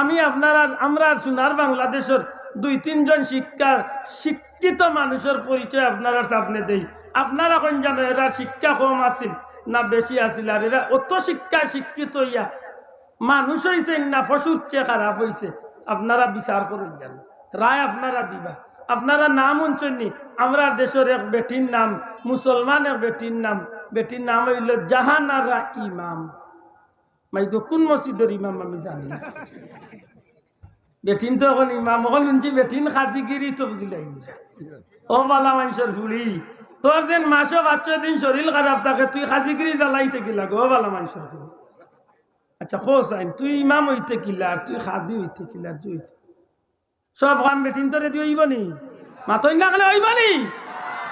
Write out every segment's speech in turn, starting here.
আমি আপনারা আমরা সোনার বাংলাদেশের দুই, তিনজন শিক্ষা, শিক্ষিত মানুষের পরিচয় আপনারা সামনে দেই। আপনারা কোন জানো, এরা শিক্ষা কম আছিল, না বেশি আছিল, আর এরা অত শিক্ষা শিক্ষিত হইয়া মানুষ হয়েছে না ফসুর চেয়ে খারাপ হয়েছে আপনারা বিচার করুন জান, রায় আপনারা দিবা। আপনারা নাম উঞ্চনি আমরা দেশের এক বেটির নাম মুসলমান এক বেটির নাম বেটির নাম হইল জাহানারা ইমাম। মাইগো কোন মসজিদের ইমাম আমি জানি? না বেটিন তো এখন ইমাম হল শুনছি বেটিন খাজিগিরি তো বুঝিলাই ও বালা মানুষের ফুলি তোর যেন মাসও বাচ্চা দিন শরীর খারাপ থাকে, তুই খাজিগিরি জ্বালাইতে কি লাগে ও বালা মানুষের ফুলি আচ্ছা খোস আইন তুই ইমাম হইতে কিলা আর তুই খাজি হইতে কিলা তুই হইতে সব কাম বেটিন তোরে তুই হইব নি? মাতই না গেলে হইব নি?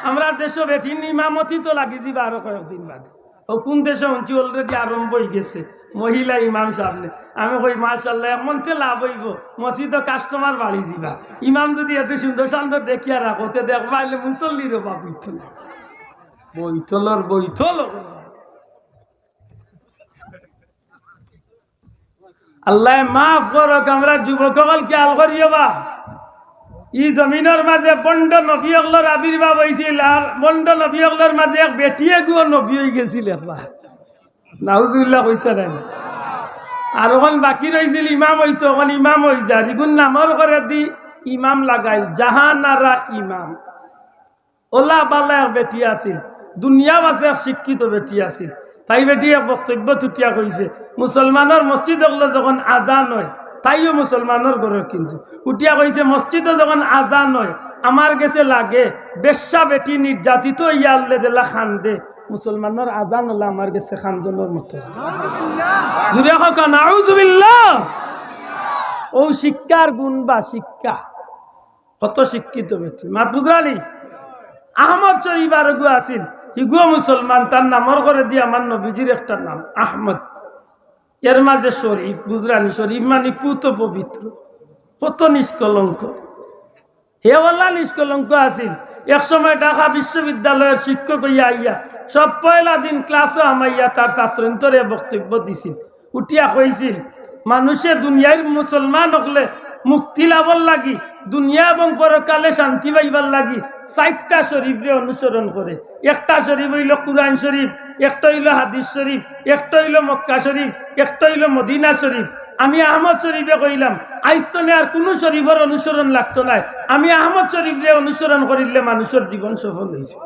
আমরা দেশ বেটিন ইমামতি তো লাগি দিবা আরও কয়েকদিন বাদে। ও কোন দেশে শুনছি অলরেডি আরম্ভ হয়ে গেছে। মহিলা ইমাম সামনে আমি কই মাশাল্লাহ এমন তে লাভ হইব? মসজিদ কাস্টমার বাড়ি দিবা। ইমাম যদি এত সুন্দর সুন্দর দেখিয়া রাখো, তে দেখবা এলে মুসল্লিরও বা বইতল বইতলর বইতল আল্লাহ, মাফ করো, আমরা যুবকল খেয়াল করিও বা। ই জমিনের মাঝে বন্ড নবীসকলের আবির্ভাব হয়েছিল আর বন্ড নবীসকলের মাঝে এক বেটিয়ে গুয়ো নবী হয়ে গেছিল একবার নাউজুল্লাহ কইতে নাই? আর ওখান বাকি রয়েছিল ইমাম হইতো ওখান ইমাম হই যা দ্বিগুণ নামর করে দি ইমাম লাগাই জাহানারা ইমাম। ওলা বালা এক বেটি আছিল। দুনিয়া বাসে এক শিক্ষিত বেটি আছিল। তাই বেটি এক বক্তব্য তুটিয়া কইছে মুসলমানের মসজিদ যখন আজান হয় তাইও মুসলমানের ঘরের কিন্তু। উঠিয়া কইছে মসজিদে যখন আজান হয় আমার গেছে লাগে, বেশ্যা বেটি নির্যাতিত ইয়াল্লে দেলা খান্দে মুসলমানের আজান হলে আমার গেছে খান্দনের মতো ও শিক্ষার গুণ বা শিক্ষা। কত শিক্ষিত বেটি মাত বুঝালি আহমদ শরীফ গু আছিল। ইগুয়া মুসলমান তার নামর করে দিয়ে আমার নবীজির একটা নাম, আহমদ। এর মাঝে শরীফ গুজরানি শরীফ মানে পুত পবিত্র কত নিষ্কলঙ্ক। হেওয়াল্লা নিষ্কলঙ্ক আছিল। এক সময় ঢাকা বিশ্ববিদ্যালয়ের শিক্ষক হইয়া আইয়া সব পয়লা দিন ক্লাসও আমাইয়া তার ছাত্রন্তরে বক্তব্য দিছিল। উঠিয়া কইছিল, মানুষে দুনিয়ার মুসলমান হকলে মুক্তি লাভর লাগি দুনিয়া এবং পরকালে শান্তি পাইবার লাগি চারটা শরীফরে অনুসরণ করে। একটা শরীফ হইল কুরআন শরীফ, একটা হইল হাদিস শরীফ, একটা হইল মক্কা শরীফ, একটা হইল মদিনা শরীফ। আমি আহমদ শরীফে কইলাম আইস্তনে আর কোনো শরীফের অনুসরণ লাগতো নাই। আমি আহমদ শরীফরে অনুসরণ করিলে মানুষের জীবন সফল হয়েছে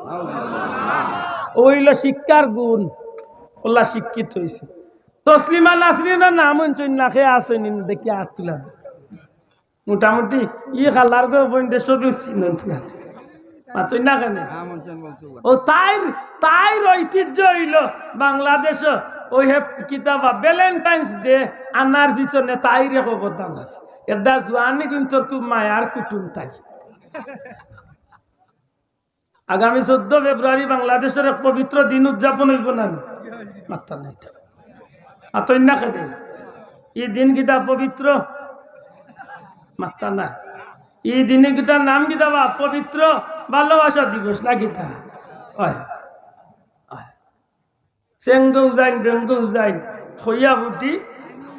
ওইল শিক্ষার গুণ ওলা শিক্ষিত হয়েছে তসলিমা নাসরিনের নাম অঞ্চল না খেয়ে আসেনি দেখি হাত তুলা। মোটামুটি ই খালার গো বইনতে সবই চিনন। মাতই না কেন? ও তাইর তাইর ঐতিহ্য হইল বাংলাদেশ ওই হে কিতাবা ভ্যালেন্টাইন্স ডে আনার পিছনে তাইর এক অবদান আছে। এটা জোয়ানি কিন্তু খুব মায়ার কুটুম তাই। আগামী চোদ্দ ফেব্রুয়ারি বাংলাদেশের এক পবিত্র দিন উদযাপন হইব না মাত্রা নাই তো। আতই না খেটে এই দিন কিতা পবিত্র মাত্রা না এই দিনে গীতার নাম কি বা পবিত্র ভালোবাসা দিবস না হয় চেঙ্গ উজাইন বেঙ্গ উজাইন খইয়া বুটি,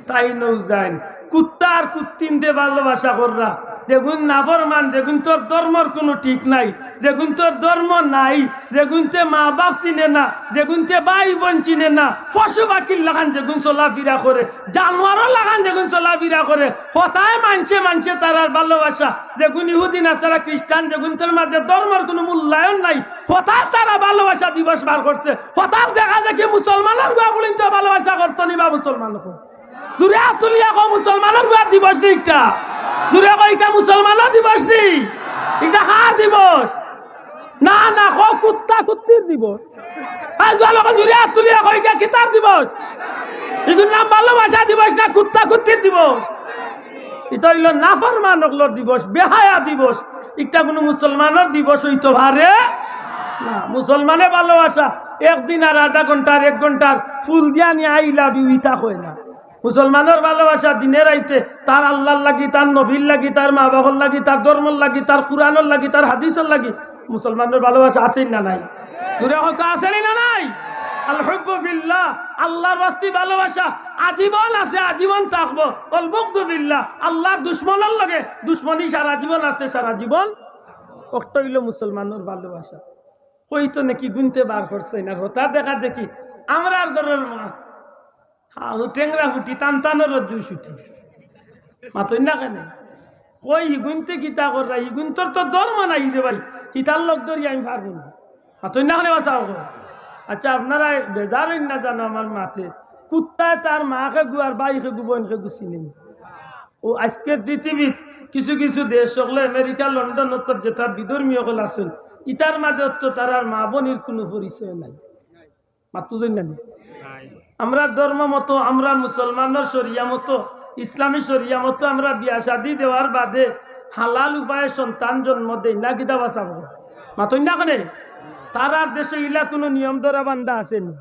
তাই নৌজাইন কুত্তা আর কুত্তিন দে ভালোবাসা কররা। যেগুন নাফরমান, যেগুন তোর ধর্মর কোনো ঠিক নাই, যেগুন তোর ধর্ম নাই যেগুনতে মা বাপ চিনে না যেগুনতে ভাই বোন চিনে না পশু পাখির লাগান যেগুন চলাফিরা করে, জানোয়ারও লাগান যেগুন চলাফিরা করে, হতায় মানছে মানছে তারার ভালোবাসা, যেগুন ইহুদিন আচারা খ্রিস্টান, যেগুন তোর মাঝে ধর্মের কোনো মূল্যায়ন নাই হঠাৎ তারা ভালোবাসা দিবস বার করছে হঠাৎ দেখা দেখি মুসলমানের গুয়াগুলিন তো ভালোবাসা করতো নিবা মুসলমান দূরে তুলিয়া কো মুসলমানের দিবস নি মুসলমানের দিবস নি, এটা হা দিবস? না না কো কুত্তা, কুত্তির দিবস। কোনো মুসলমানের না, মুসলমানে ভালোবাসা, একদিন আর আধা ঘণ্টার এক ঘণ্টার ফুল দিয়া নিয়ে আই লাভ হয় না। মুসলমানের ভালোবাসা দিনের আইতে তার আল্লাহর লাগি, তার নবীর লাগি, তার মা বাবার লাগি, তার ধর্মর লাগি, তার কোরআনের লাগি, তার হাদিসের লাগি, মুসলমানের ভালোবাসা আছে না নাই? দূরে হক আছেনি না নাই? ফিল্লাহ, আল্লাহর বাস্তি ভালোবাসা আছে আছে না দেখা দেখি আমরা টেংরা ফুটি, টান টানের রজ্জু ছুটি মাতই না কেন? কই ইগুনতে কিতা কররা? ইগুন তোর তো দর মানাই রে ভাই। হিতার লোক ধরি আমি পারব না। মাতই না কেন বাঁচাও? আচ্ছা আপনারা বেজার না জানো আমার মাতে। কুত্তায় তার মাকে গু আর বাইকে গু, বোনকে গুছি নেই ও আজকের পৃথিবীত কিছু কিছু দেশ হলে আমেরিকা, লন্ডন, উত্তর যেটা বিধর্মী সকল আছেন ইটার মাঝে তো তার মা বোনের কোনো পরিচয় নাই। মাতু না। আমরা ধর্ম মতো, আমরা মুসলমানের শরিয়া মতো, ইসলামী শরিয়া মতো আমরা বিয়া শাদি দেওয়ার বাদে হালাল উপায়ে সন্তান জন্ম দেই না কিতা বাঁচাবো। মাতই না কেন? তারার দেশে ইলা কোনো নিয়ম ধরা বান্ধা আসেনি।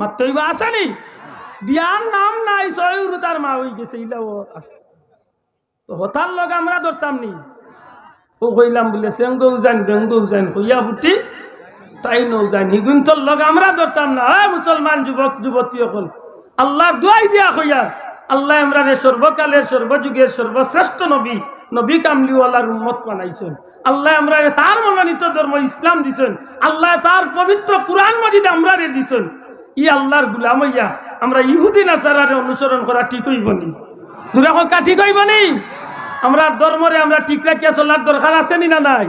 মাত্রই বা আসেনি? বিয়ার নাম নাই সয়ুরু তার মা হয়ে গেছে, ইলা ও আছে। তো হতার লগে আমরা ধরতাম নি। ও কইলাম বলে, সেঙ্গ উজান, বেঙ্গ উজান, হইয়া ফুটি তাই নৌজান হিগুন তোর লগে আমরা ধরতাম না। মুসলমান যুবক, যুবতী হল আল্লাহ দুয়াই দিয়া হইয়ার। আল্লাহ ইমরানে সর্বকালের, সর্বযুগের সর্বশ্রেষ্ঠ নবী। নবী কামলিওয়ালার উম্মত বানাইছেন। আল্লাহ আমরা তার মনোনীত ধর্ম ইসলাম দিছেন। আল্লাহ তার পবিত্র কুরআন মজিদ আমরা রে দিছেন। ই আল্লাহর গুলাম হইয়া আমরা ইহুদি নাসারারে অনুসরণ করা ঠিক হইব নি। দূরে হকা ঠিক হইব নি? আমরা ধর্মরে আমরা ঠিক রাখিয়া চলার দরকার আছে নি না নাই?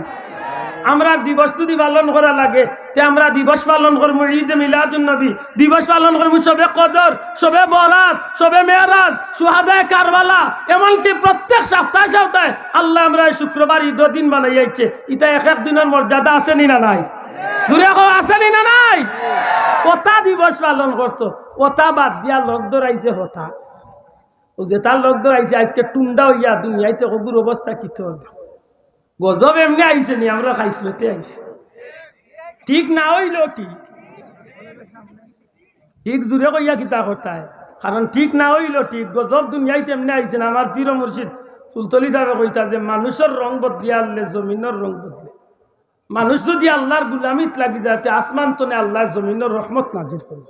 আমরা দিবস যদি পালন করা লাগে। তে আমরা দিবস পালন করব ঈদ মিলাদুন নবী। দিবস পালন করব সবে কদর, সবে বরাত, সবে মেয়ারাজ, সুহাদায় কারবালা। এমনকি প্রত্যেক সপ্তাহে সপ্তাহে আল্লাহ আমরা শুক্রবার ঈদ দিন বানাই যাচ্ছে ইটা এক এক দিনের মর্যাদা আছে নি না নাই? দূরে আছে নি না নাই? ওটা দিবস পালন করতো ওটা বাদ দিয়া লগ ধরাইছে হতা। ও যে তার লগ ধরাইছে, আজকে টুন্ডা হইয়া দুনিয়াইতে কগুর অবস্থা কি তোর গজব এমনি আইছে নি, আমরা খাইছিল, তে ঠিক না হইল ঠিক। ঠিক জুড়ে কইয়া কিতা করতায় কারণ ঠিক না হইল ঠিক। গজব দুনিয়াইতে এমনি আইছে না, আমার পীর মুর্শিদ ফুলতলি সাহেব কইতা যে, মানুষের রং বদলিয়া আনলে জমিনের রং বদলে। মানুষ যদি আল্লাহর গুলামিত লাগি যায়, তে আসমান তনে আল্লাহ জমিনের রহমত নাজির করে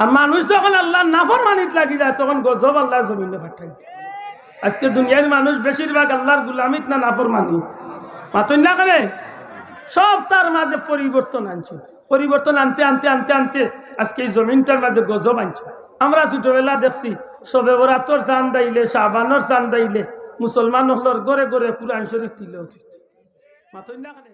আর মানুষ যখন আল্লাহর নাফর মানিত লাগি যায়, তখন গজব আল্লাহ জমিনে পাঠাই। আজকে দুনিয়ার মানুষ বেশিরভাগ আল্লাহর গুলামিত না নাফর মানিত মাতন না করে সব তার মাঝে পরিবর্তন আনছে। পরিবর্তন আনতে আনতে আনতে আনতে আজকে এই জমিনটার মাঝে গজব আনছে। আমরা ছোটবেলা দেখছি, সবে ওরাতর চান দাইলে শাহবানোর চান দাইলে মুসলমান হলর গড়ে গড়ে কুরআন শরীফ দিলে মাতন না করে